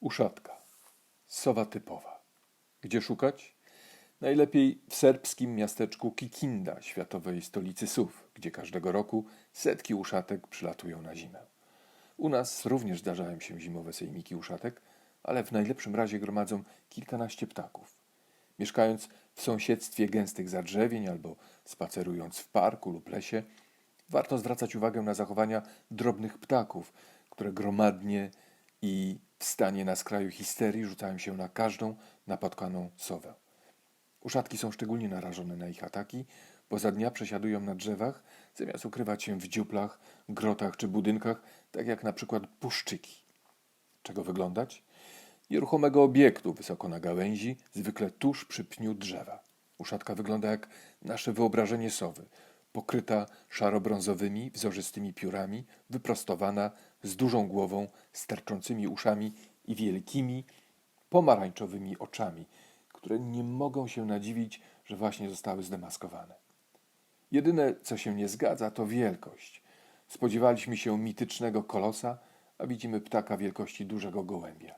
Uszatka. Sowa typowa. Gdzie szukać? Najlepiej w serbskim miasteczku Kikinda, światowej stolicy Sów, gdzie każdego roku setki uszatek przylatują na zimę. U nas również zdarzają się zimowe sejmiki uszatek, ale w najlepszym razie gromadzą kilkanaście ptaków. Mieszkając w sąsiedztwie gęstych zadrzewień albo spacerując w parku lub lesie, warto zwracać uwagę na zachowania drobnych ptaków, które gromadnie i w stanie na skraju histerii rzucają się na każdą napotkaną sowę. Uszatki są szczególnie narażone na ich ataki, bo za dnia przesiadują na drzewach, zamiast ukrywać się w dziuplach, grotach czy budynkach, tak jak na przykład puszczyki. Czego wyglądać? Nieruchomego obiektu wysoko na gałęzi, zwykle tuż przy pniu drzewa. Uszatka wygląda jak nasze wyobrażenie sowy, pokryta szarobrązowymi, wzorzystymi piórami, wyprostowana, z dużą głową, sterczącymi uszami i wielkimi, pomarańczowymi oczami, które nie mogą się nadziwić, że właśnie zostały zdemaskowane. Jedyne, co się nie zgadza, to wielkość. Spodziewaliśmy się mitycznego kolosa, a widzimy ptaka wielkości dużego gołębia.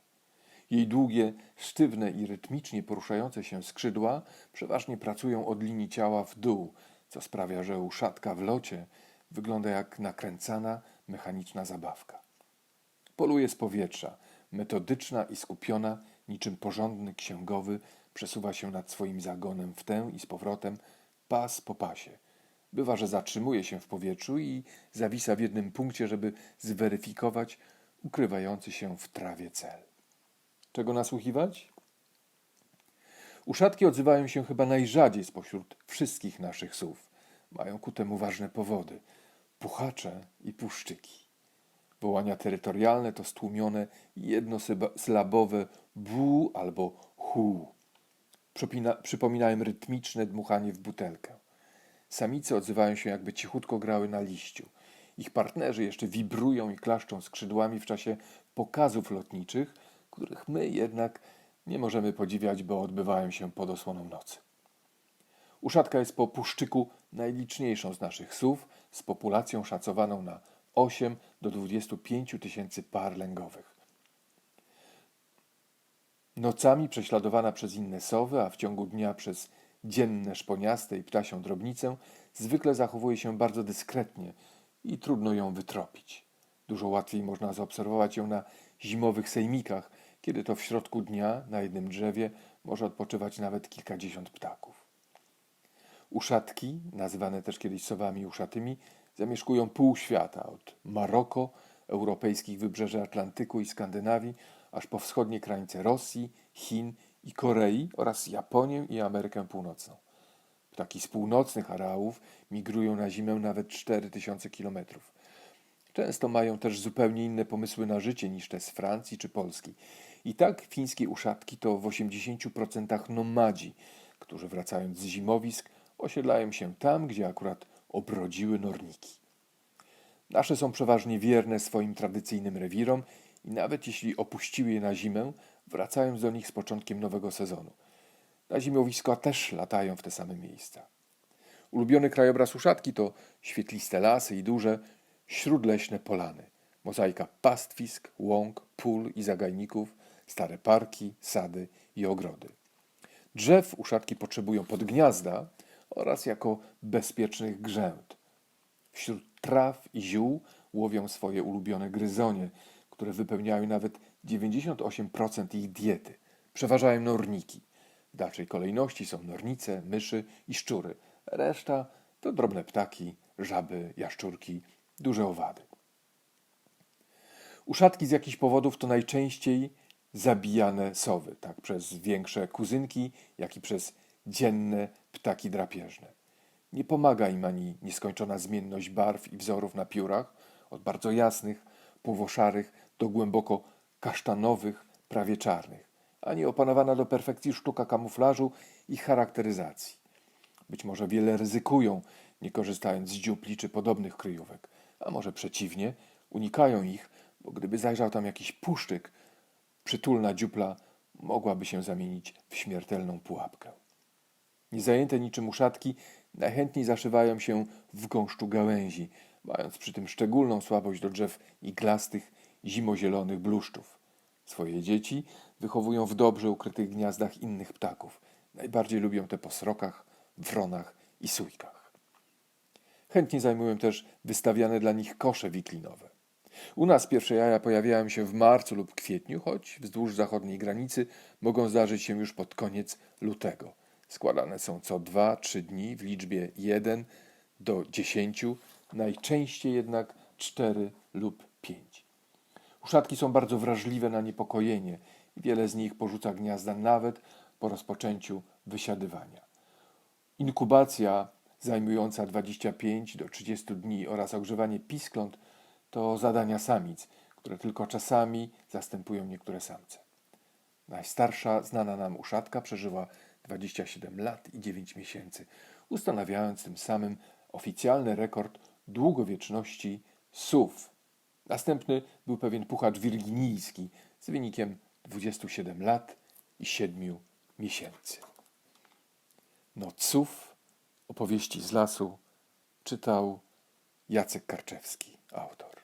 Jej długie, sztywne i rytmicznie poruszające się skrzydła przeważnie pracują od linii ciała w dół, co sprawia, że uszatka w locie wygląda jak nakręcana, mechaniczna zabawka. Poluje z powietrza, metodyczna i skupiona, niczym porządny księgowy, przesuwa się nad swoim zagonem w tę i z powrotem, pas po pasie. Bywa, że zatrzymuje się w powietrzu i zawisa w jednym punkcie, żeby zweryfikować ukrywający się w trawie cel. Czego nasłuchiwać? Uszatki odzywają się chyba najrzadziej spośród wszystkich naszych słów. Mają ku temu ważne powody. Puchacze i puszczyki. Wołania terytorialne to stłumione jednosylabowe bu albo hu. Przypina, przypominają rytmiczne dmuchanie w butelkę. Samice odzywają się jakby cichutko grały na liściu. Ich partnerzy jeszcze wibrują i klaszczą skrzydłami w czasie pokazów lotniczych, których my jednak nie możemy podziwiać, bo odbywają się pod osłoną nocy. Uszatka jest po puszczyku najliczniejszą z naszych słów, z populacją szacowaną na 8 do 25 tysięcy par lęgowych. Nocami prześladowana przez inne sowy, a w ciągu dnia przez dzienne szponiaste i ptasią drobnicę, zwykle zachowuje się bardzo dyskretnie i trudno ją wytropić. Dużo łatwiej można zaobserwować ją na zimowych sejmikach, kiedy to w środku dnia na jednym drzewie może odpoczywać nawet kilkadziesiąt ptaków. Uszatki, nazywane też kiedyś sowami uszatymi, zamieszkują pół świata, od Maroko, europejskich wybrzeży Atlantyku i Skandynawii, aż po wschodnie krańce Rosji, Chin i Korei oraz Japonię i Amerykę Północną. Ptaki z północnych areałów migrują na zimę nawet 4000 kilometrów. Często mają też zupełnie inne pomysły na życie niż te z Francji czy Polski. I tak fińskie uszatki to w 80% nomadzi, którzy wracając z zimowisk osiedlają się tam, gdzie akurat obrodziły norniki. Nasze są przeważnie wierne swoim tradycyjnym rewirom i nawet jeśli opuściły je na zimę, wracają do nich z początkiem nowego sezonu. Na zimowiska też latają w te same miejsca. Ulubiony krajobraz uszatki to świetliste lasy i duże, śródleśne polany. Mozaika pastwisk, łąk, pól i zagajników, stare parki, sady i ogrody. Drzew uszatki potrzebują pod gniazda oraz jako bezpiecznych grzęd. Wśród traw i ziół łowią swoje ulubione gryzonie, które wypełniają nawet 98% ich diety. Przeważają norniki. W dalszej kolejności są nornice, myszy i szczury. Reszta to drobne ptaki, żaby, jaszczurki, duże owady. Uszatki z jakichś powodów to najczęściej zabijane sowy, tak przez większe kuzynki, jak i przez dzienne ptaki drapieżne. Nie pomaga im ani nieskończona zmienność barw i wzorów na piórach, od bardzo jasnych, płowoszarych do głęboko kasztanowych, prawie czarnych, ani opanowana do perfekcji sztuka kamuflażu i charakteryzacji. Być może wiele ryzykują, nie korzystając z dziupli czy podobnych kryjówek, a może przeciwnie, unikają ich, bo gdyby zajrzał tam jakiś puszczyk, przytulna dziupla mogłaby się zamienić w śmiertelną pułapkę. Niezajęte niczym uszatki najchętniej zaszywają się w gąszczu gałęzi, mając przy tym szczególną słabość do drzew iglastych, zimozielonych bluszczów. Swoje dzieci wychowują w dobrze ukrytych gniazdach innych ptaków. Najbardziej lubią te po srokach, wronach i sójkach. Chętnie zajmują też wystawiane dla nich kosze wiklinowe. U nas pierwsze jaja pojawiają się w marcu lub kwietniu, choć wzdłuż zachodniej granicy mogą zdarzyć się już pod koniec lutego. Składane są co 2-3 dni w liczbie 1 do 10, najczęściej jednak 4 lub 5. Uszatki są bardzo wrażliwe na niepokojenie i wiele z nich porzuca gniazda nawet po rozpoczęciu wysiadywania. Inkubacja zajmująca 25 do 30 dni oraz ogrzewanie piskląt to zadania samic, które tylko czasami zastępują niektóre samce. Najstarsza znana nam uszatka przeżyła 27 lat i 9 miesięcy, ustanawiając tym samym oficjalny rekord długowieczności SUV. Następny był pewien puchacz wirginijski z wynikiem 27 lat i 7 miesięcy. Noców, opowieści z lasu, czytał Jacek Karczewski, autor.